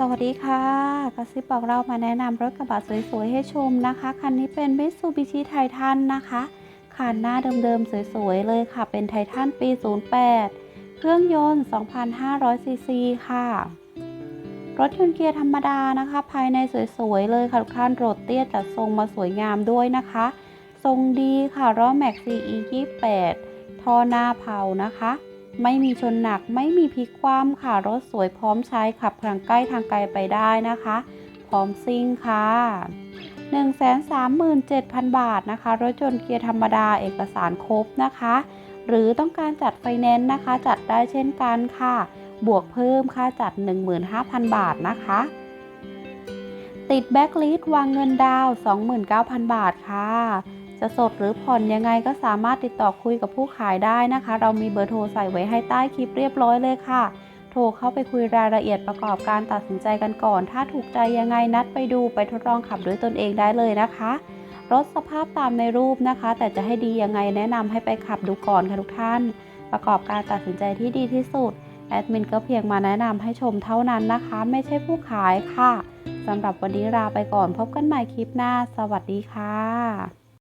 สวัสดีค่ะกระซิบบอกเรามาแนะนำรถกระบะสวยๆ ให้ชมนะคะ คันนี้เป็น Mitsubishi Titan นะคะคันหน้าเดิมๆ สวยๆ เลยค่ะ เป็นไททันปี 08 เครื่องยนต์ 2,500 ซีซีค่ะ รถยนต์เกียร์ธรรมดานะคะ ภายในสวยๆ เลยค่ะทุกท่านโรดเตี้ยจัดทรงมาสวยงามด้วยนะคะ ทรงดีค่ะล้อแม็ก CE 28ท่อหน้าเผานะคะ ไม่มีชนหนักไม่มีพลิกคว่ำค่ะรถสวยพร้อมใช้ขับทางใกล้ทางไกลไปได้นะคะ พร้อมซิ่งค่ะ137,000 บาทนะคะ รถยนต์เกียร์ธรรมดาเอกสารครบนะคะ หรือต้องการจัดไฟแนนซ์นะคะ จัดได้เช่นกันค่ะ บวกเพิ่มค่าจัด 15,000 บาทนะคะ ติดแบ็กลิสต์วางเงินดาวน์29,000 บาทค่ะ จะสดหรือผ่อนยังไงก็สามารถติดต่อคุยกับผู้ขายได้นะคะ เรามีเบอร์โทรใส่ไว้ให้ใต้คลิปเรียบร้อยเลยค่ะ โทรเข้าไปคุยรายละเอียดประกอบการตัดสินใจกันก่อน ถ้าถูกใจยังไงนัดไปดูไปทดลองขับด้วยตนเองได้เลยนะคะ รถสภาพตามในรูปนะคะ แต่จะให้ดียังไงแนะนำให้ไปขับดูก่อนค่ะทุกท่าน ประกอบการตัดสินใจที่ดีที่สุด แอดมินก็เพียงมาแนะนำให้ชมเท่านั้นนะคะ ไม่ใช่ผู้ขายค่ะสำหรับวันนี้ลาไปก่อนพบกันใหม่คลิปหน้า สวัสดีค่ะ